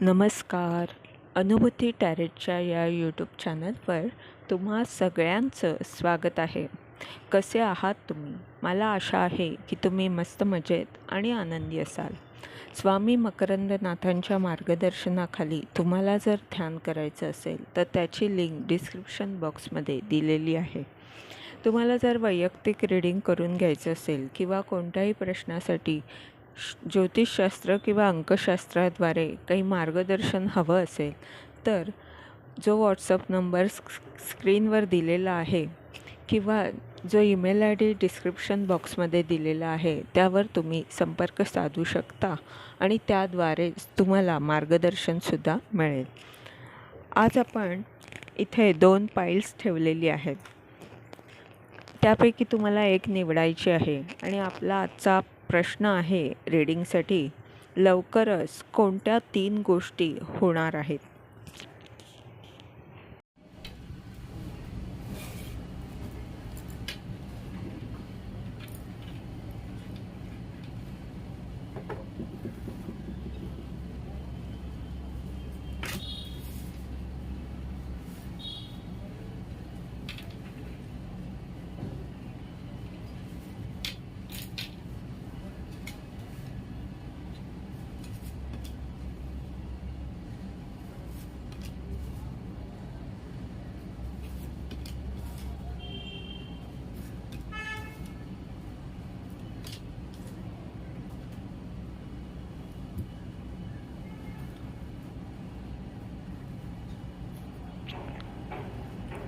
नमस्कार. अनुभूती टॅरेटच्या या यूट्यूब चॅनलवर तुम्हा सगळ्यांचं स्वागत आहे. कसे आहात तुम्ही? मला आशा आहे की तुम्ही मस्त मजेत आणि आनंदी असाल. स्वामी मकरंदनाथांच्या मार्गदर्शनाखाली तुम्हाला जर ध्यान करायचं असेल तर त्याची लिंक डिस्क्रिप्शन बॉक्समध्ये दिलेली आहे. तुम्हाला जर वैयक्तिक रीडिंग करून घ्यायचं असेल किंवा कोणत्याही प्रश्नासाठी ज्योतिषशास्त्र किंवा अंकशास्त्राद्वारे काही मार्गदर्शन हवं असेल तर जो व्हॉट्सअप नंबर स्क्रीनवर दिलेला आहे किंवा जो ईमेल आय डी डिस्क्रिप्शन बॉक्समध्ये दिलेला आहे त्यावर तुम्ही संपर्क साधू शकता आणि त्याद्वारे तुम्हाला मार्गदर्शनसुद्धा मिळेल. आज आपण इथे दोन पाईल्स ठेवलेली आहेत. त्यापैकी तुम्हाला एक निवडायची आहे आणि आपला आजचा प्रश्न आहे रीडिंगसाठी लवकरच कोणत्या तीन गोष्टी होणार आहेत?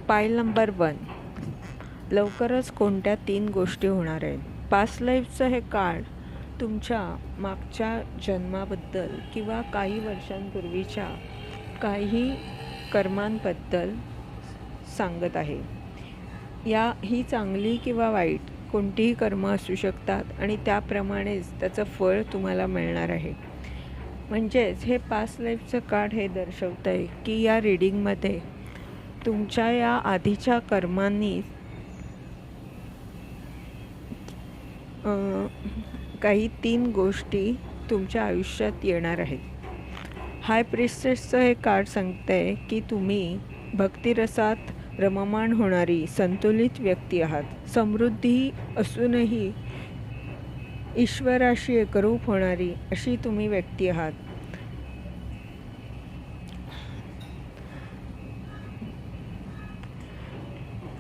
पाईल नंबर वन. लवकरच कोणत्या तीन गोष्टी होणार आहेत? पास्ट लाईफचं हे कार्ड तुमच्या मागच्या जन्माबद्दल किंवा काही वर्षांपूर्वीच्या काही कर्मांबद्दल सांगत आहे. या ही चांगली किंवा वाईट कोणतीही कर्म असू शकतात आणि त्याप्रमाणेच त्याचं फळ तुम्हाला मिळणार आहे. म्हणजेच हे पास्ट लाईफचं कार्ड हे दर्शवतं आहे की या रीडिंगमध्ये तुमच्या या आधीच्या कर्मांनी काही तीन गोष्टी तुमच्या आयुष्यात येणार आहेत. हाय प्रिस्टेसचं हे कार्ड सांगतंय की तुम्ही भक्तिरसात रममाण होणारी संतुलित व्यक्ती आहात. समृद्धी असूनही ईश्वराशी एकरूप होणारी अशी तुम्ही व्यक्ती आहात.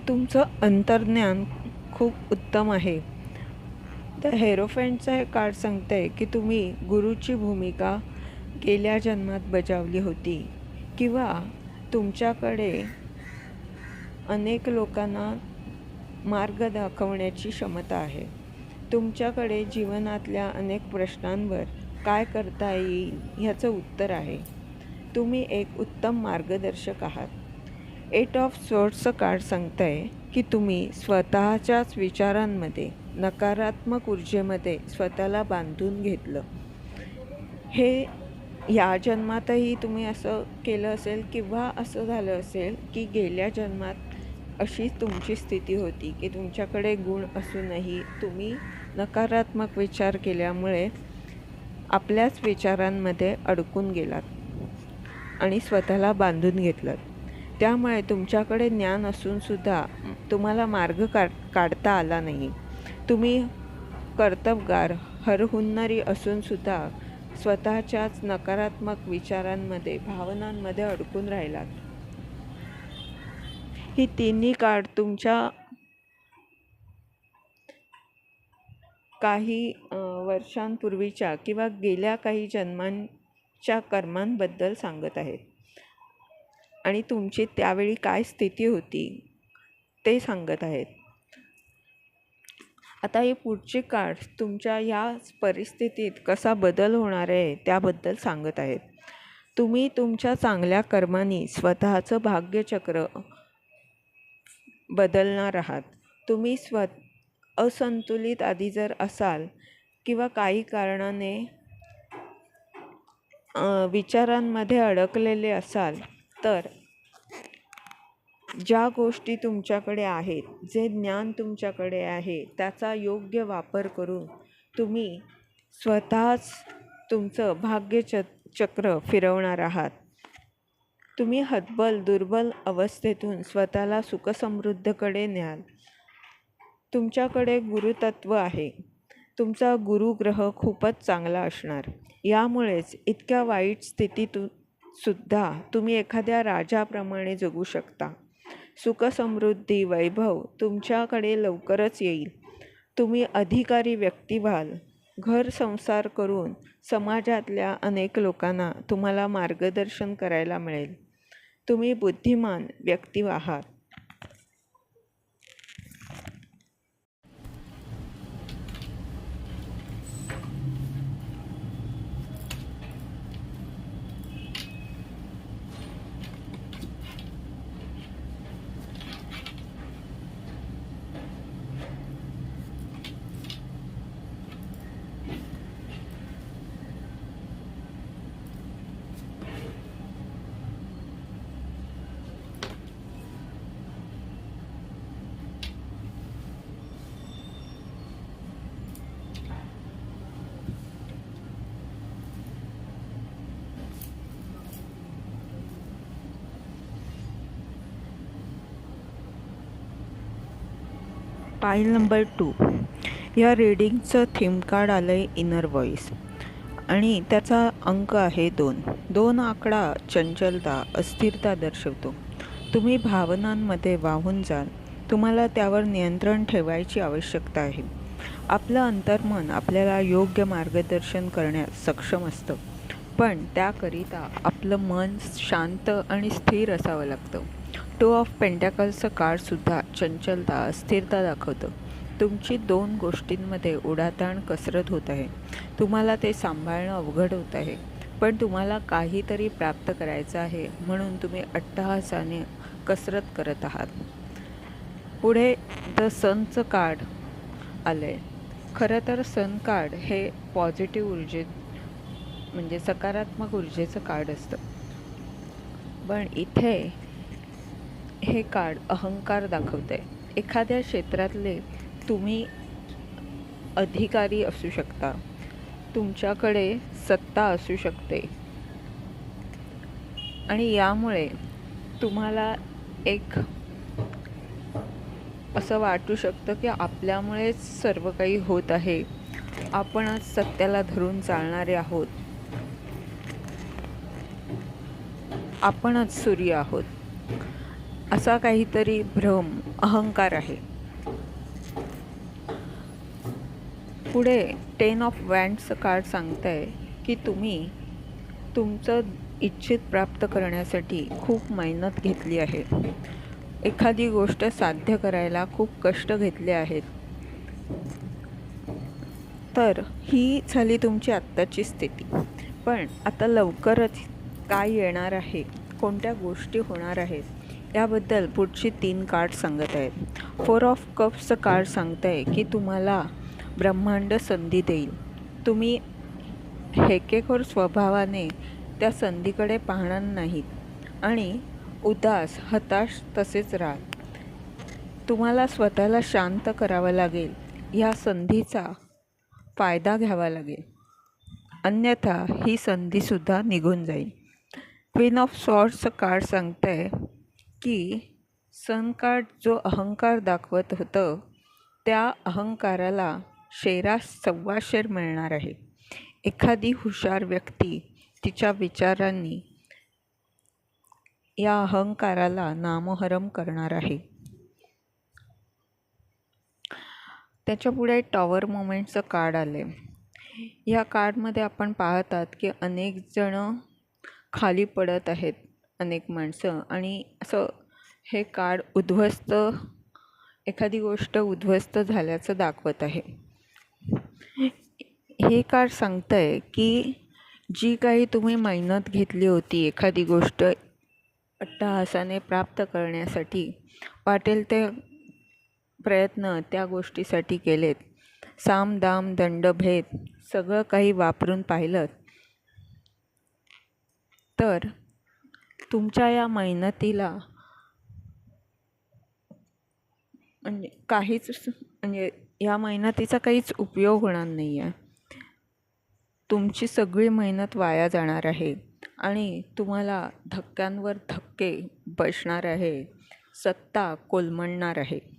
तुमचं अंतर्ज्ञान खूप उत्तम आहे. तर हेरोफेंटचं हे कार्ड सांगतंय की तुम्ही गुरुची भूमिका गेल्या जन्मात बजावली होती किंवा तुमच्याकडे अनेक लोकांना मार्ग दाखवण्याची क्षमता आहे. तुमच्याकडे जीवनातल्या अनेक प्रश्नांवर काय करता येईल ह्याचं उत्तर आहे. तुम्ही एक उत्तम मार्गदर्शक आहात. एट ऑफ सोर्सचं कार्ड सांगतं आहे की तुम्ही स्वतःच्याच विचारांमध्ये नकारात्मक ऊर्जेमध्ये स्वतःला बांधून घेतलं. हे या जन्मातही तुम्ही असं केलं असेल किंवा असं झालं असेल की गेल्या जन्मात अशी तुमची स्थिती होती की तुमच्याकडे गुण असूनही तुम्ही नकारात्मक विचार केल्यामुळे आपल्याच विचारांमध्ये अडकून गेलात आणि स्वतःला बांधून घेतलं त्यामुळे तुमच्याकडे ज्ञान असूनसुद्धा तुम्हाला मार्ग काढ काढता आला नाही. तुम्ही कर्तबगार हरहुन्नरी असूनसुद्धा स्वतःच्याच नकारात्मक विचारांमध्ये भावनांमध्ये अडकून राहिलात. ही तिन्ही कार्ड तुमच्या काही वर्षांपूर्वीच्या किंवा गेल्या काही जन्मांच्या कर्मांबद्दल सांगत आहेत. आणि तुमची त्यावेळी काय स्थिती होती ते सांगत आहेत. आता ही पुढची कार्ड तुमच्या या परिस्थितीत कसा बदल होणार आहे त्याबद्दल सांगत आहेत. तुम्ही तुमच्या चांगल्या कर्माने स्वतःचं भाग्यचक्र बदलणार आहात. तुम्ही स्व असंतुलित आधी जर असाल किंवा काही कारणाने विचारांमध्ये अडकलेले असाल तर ज्या गोष्टी तुमच्याकडे आहेत जे ज्ञान तुमच्याकडे आहे त्याचा योग्य वापर करून तुम्ही स्वतःच तुमचं भाग्य च चक्र फिरवणार आहात. तुम्ही हतबल दुर्बल अवस्थेतून स्वतःला सुखसमृद्धकडे न्याल. तुमच्याकडे गुरुतत्व आहे. तुमचा गुरुग्रह खूपच चांगला असणार. यामुळेच इतक्या वाईट स्थितीतून सुद्धा तुम्ही एखाद्या राजाप्रमाणे जगू शकता. सुखसमृद्धी वैभव तुमच्याकडे लवकरच येईल. तुम्ही अधिकारी व्यक्ती व्हाल. घर संसार करून समाजातल्या अनेक लोकांना तुम्हाला मार्गदर्शन करायला मिळेल. तुम्ही बुद्धिमान व्यक्ती आहात. पाईल नंबर टू. या रीडिंगचं थीम कार्ड आलं आहे इनर व्हॉईस आणि त्याचा अंक आहे दोन. दोन आकडा चंचलता अस्थिरता दर्शवतो. तुम्ही भावनांमध्ये वाहून जाल. तुम्हाला त्यावर नियंत्रण ठेवायची आवश्यकता आहे. आपलं अंतर्मन आपल्याला योग्य मार्गदर्शन करण्यास सक्षम असतं. पण त्याकरिता आपलं मन शांत आणि स्थिर असावं लागतं. टू ऑफ पेंटॅकल्सचं कार्डसुद्धा चंचलता अस्थिरता दाखवतं. तुमची दोन गोष्टींमध्ये उडाताण कसरत होत आहे. तुम्हाला ते सांभाळणं अवघड होत आहे. पण तुम्हाला काहीतरी प्राप्त करायचं आहे म्हणून तुम्ही अट्टहासाने कसरत करत आहात. पुढे द सनचं कार्ड आलं आहे खरं तर सन कार्ड हे पॉझिटिव्ह ऊर्जे म्हणजे सकारात्मक ऊर्जेचं कार्ड असतं. पण इथे हे कार्ड अहंकार दाखवतं आहे एखाद्या क्षेत्रातले तुम्ही अधिकारी असू शकता. तुमच्याकडे सत्ता असू शकते. आणि यामुळे तुम्हाला एक असं वाटू शकतं की आपल्यामुळेच सर्व काही होत आहे. आपणच सत्याला धरून चालणारे आहोत. आपणच सूर्य आहोत. असा काहीतरी भ्रम अहंकार आहे. पुढे टेन ऑफ वँड्सचं कार्ड सांगतं आहे की तुम्ही तुमचं इच्छित प्राप्त करण्यासाठी खूप मेहनत घेतली आहे. एखादी गोष्ट साध्य करायला खूप कष्ट घेतले आहेत. तर ही झाली तुमची आत्ताची स्थिती. पण आता लवकरच काय येणार आहे? कोणत्या गोष्टी होणार आहेत? याबद्दल पुढची तीन कार्ड सांगत आहेत. फोर ऑफ कप्सचं कार्ड सांगत आहे की तुम्हाला ब्रह्मांड संधी देईल. तुम्ही हेकेखोर स्वभावाने त्या संधीकडे पाहणार नाहीत आणि उदास हताश तसेच राहाल. तुम्हाला स्वतःला शांत करावं लागेल. ह्या संधीचा फायदा घ्यावा लागेल. अन्यथा ही संधीसुद्धा निघून जाईल. क्वीन ऑफ सॉर्ट्सचं कार्ड सांगतं आहे की सन कार्ड जो अहंकार दाखवत होतं त्या अहंकाराला शेरास सव्वा शेर मिळणार आहे. एखादी हुशार व्यक्ती तिच्या विचारांनी या अहंकाराला नामोहरम करणार आहे. त्याच्यापुढे टॉवर मोमेंटचं कार्ड आले या कार्डमध्ये आपण पाहतात की अनेक जण खाली पडत आहेत. अनेक माणसं. आणि असं हे कार्ड उद्ध्वस्त एखादी गोष्ट उद्ध्वस्त झाल्याचं दाखवत आहे. हे कार्ड सांगतं आहे की जी काही तुम्ही मेहनत घेतली होती एखादी गोष्ट अट्टहासाने प्राप्त करण्यासाठी वाटेल ते प्रयत्न त्या गोष्टीसाठी केलेत. साम दाम दंडभेद सगळं काही वापरून पाहिलं तर तुमच्या या मेहनतीला म्हणजे काहीच म्हणजे या मेहनतीचा काहीच उपयोग होणार नाही आहे तुमची सगळी मेहनत वाया जाणार आहे आणि तुम्हाला धक्क्यांवर धक्के बसणार आहे. सत्ता कोलमडणार आहे.